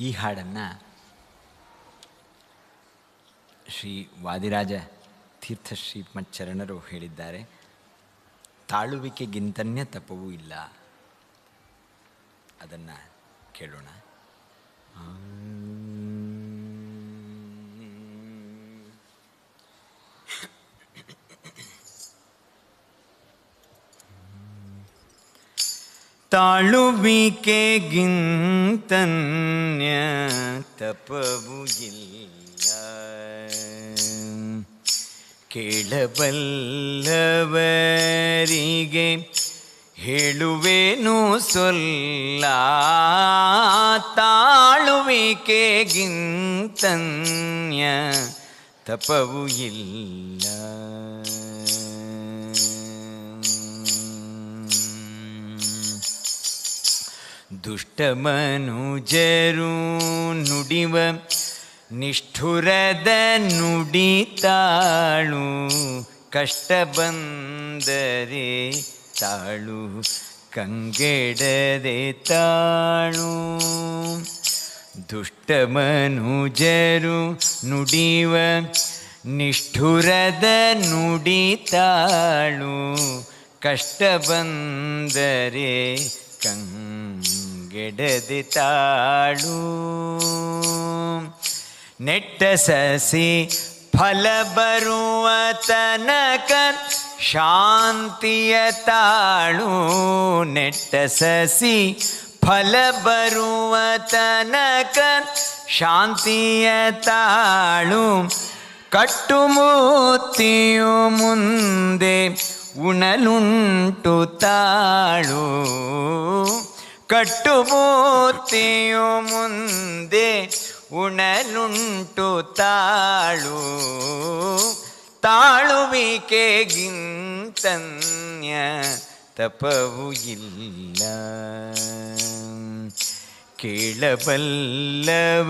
ಈ ಹಾಡನ್ನು ಶ್ರೀ ವಾದಿರಾಜ ತೀರ್ಥ ಶ್ರೀಮಚ್ಚರಣರು ಹೇಳಿದ್ದಾರೆ. ತಾಳುವಿಕೆಗಿಂತನ್ಯ ತಪವೂ ಇಲ್ಲ. ಅದನ್ನು ಕೇಳೋಣ. ತಾಳುವಿಕೆಗಿಂತನ್ಯ ತಪವು ಇಲ್ಲ ಕೇಳಬಲ್ಲವರಿಗೆ ಹೇಳುವೇನು ಸೊಲ್ಲ ತಾಳುವಿಕೆಗಿಂತನ್ಯ ತಪವು ಇಲ್ಲ ದುಷ್ಟಮನುಜರು ನುಡಿವ ನಿಷ್ಠುರದ ನುಡಿತಾಳು. ಕಷ್ಟ ಬಂದರೆ ತಾಳು, ಕಂಗೆಡದೆ ತಾಳು. ದುಷ್ಟಮನುಜರು ನುಡಿವ ನಿಷ್ಠುರದ ನುಡಿತಾಳು. ಕಷ್ಟ ಬಂದರೆ ಕಂಗೆಡದೆ ತಾಳು ನೆಟ್ಟ ಸಸಿ ಫಲ ಬರುವ ತನಕ ಶಾಂತಿಯ ತಾಳು. ನೆಟ್ಟ ಸಸಿ ಫಲ ಬರುವ ತನಕ ಶಾಂತಿಯ ತಾಳು. ಕಟ್ಟುಮೂತಿಯು ಮುಂದೆ ಉಣಲುಂಟು ತಾಳು. ಕಟ್ಟುಮೂತಿಯು ಮುಂದೆ ಉಣಲುಂಟು ತಾಳು ತಾಳುವಿಕೆಗಿಂತನ್ಯ ತಪವು ಇಲ್ಲ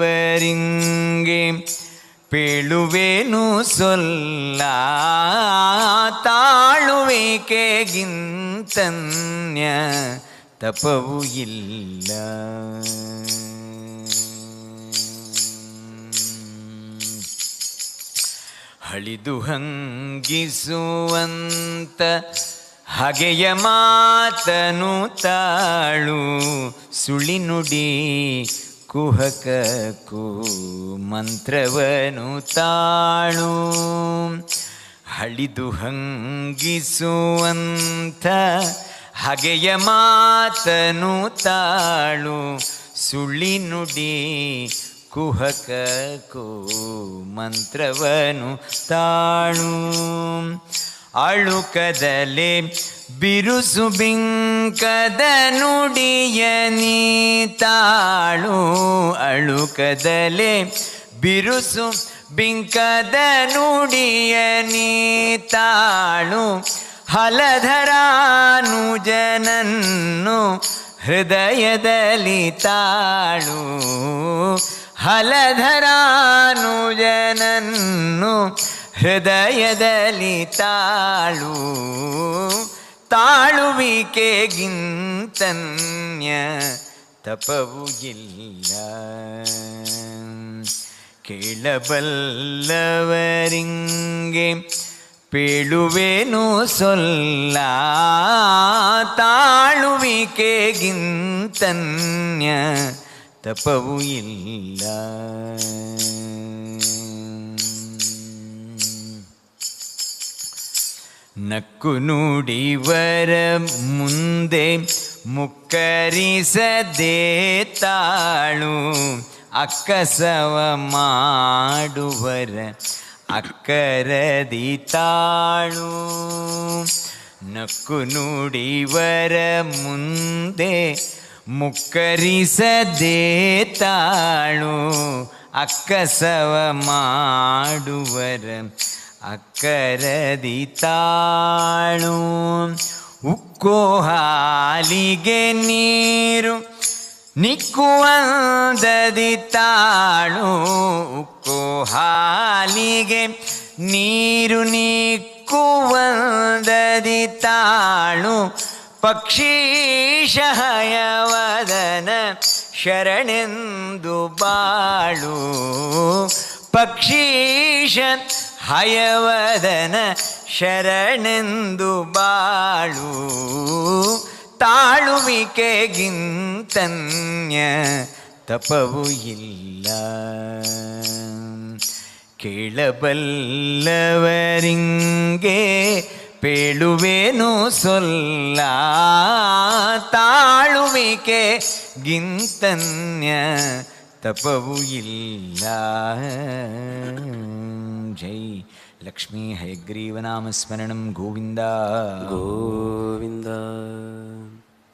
ಕೇಳಬಲ್ಲವರಿಂಗೆ ಪೇಳುವೇನು ಸೊಲ್ಲ ತಾಳುವಿಕೆಗಿಂತನ್ಯ ತಪವು ಇಲ್ಲ. ಹಳಿದು ಹಂಗಿಸುವಂತ ಹಗೆಯ ಮಾತನು ತಾಳು ಸುಳಿನುಡಿ ಕುಹಕಕ್ಕೂ ಮಂತ್ರವನು ತಾಳು. ಹಳಿದು ಹಂಗಿಸುವಂಥ ಹಗೆಯ ಮಾತನು ತಾಳು ಸುಳ್ಳಿನುಡಿ ಕುಹಕ ಕೋ ಮಂತ್ರವನು ತಾಳು. ಅಳುಕದಲೆ ಬಿರುಸು ಬಿಂಕದ ನುಡಿಯ ತಾಳು, ಅಳುಕದಲೆ ಬಿರುಸು ಬಿಂಕದ ನುಡಿಯ ತಾಳು. ಹಲಧರಾನು ಜನನ್ನು ಹೃದಯದಲ್ಲಿ ತಾಳು. ಹಲಧರಾನು ಜನನ್ನು ಹೃದಯದಲ್ಲಿ ತಾಳು. ತಾಳುವಿಕೆಗಿಂತನ್ಯ ತಪವು ಇಲ್ಲ. ಕೇಳಬಲ್ಲವರಿಂಗೆ ಪೇಳುವೇನು ಸೊಲ್ಲ ತಾಳುವಿಕೆಗಿಂತನ್ಯ ತಪವು ಇಲ್ಲ ನಕ್ಕು ನುಡಿವರ ಮುಂದೆ ಮುಕ್ಕರಿಸದೆ ತಾಳು ಅಕ್ಕಸವ ಮಾಡುವರ ಅಕ್ಕರದಿ ತಾಳು ನಕ್ಕು ನುಡಿವರ ಮುಂದೆ ಮುಕ್ಕರಿಸದೆ ತಾಳು ಅಕ್ಕಸವ ಮಾಡುವರ ಅಕ್ಕರದಿ ತಾಳು ಉಕ್ಕೋ ಹಾಲಿಗೆ ನೀರು ನಿಕ್ಕುವಂದದಿ ತಾಳು ಉಕ್ಕೋ ಹಾಲಿಗೆ ನೀರು ನಿಕ್ಕುವಂದದಿ ತಾಳು ಪಕ್ಷೀಶಹಯವದನ ಶರಣೆಂದು ಬಾಳು ಪಕ್ಷೀಶ ಹಯವದನ ಶರಣೆಂದು ಬಾಳು ತಾಳುವಿಕೆಗಿಂತನ್ಯ ತಪವು ಇಲ್ಲ കിളബല്ലവരിങ്കേ പേളുവേനു സൊല്ല താളുമേക്കെ ഗിന്തന്യ തപവുയില്ല. ജൈ ലക്ഷ്മി ഹയഗ്രീവനാമസ്മരണം ഗോവിന്ദ. ഗോവിന്ദ.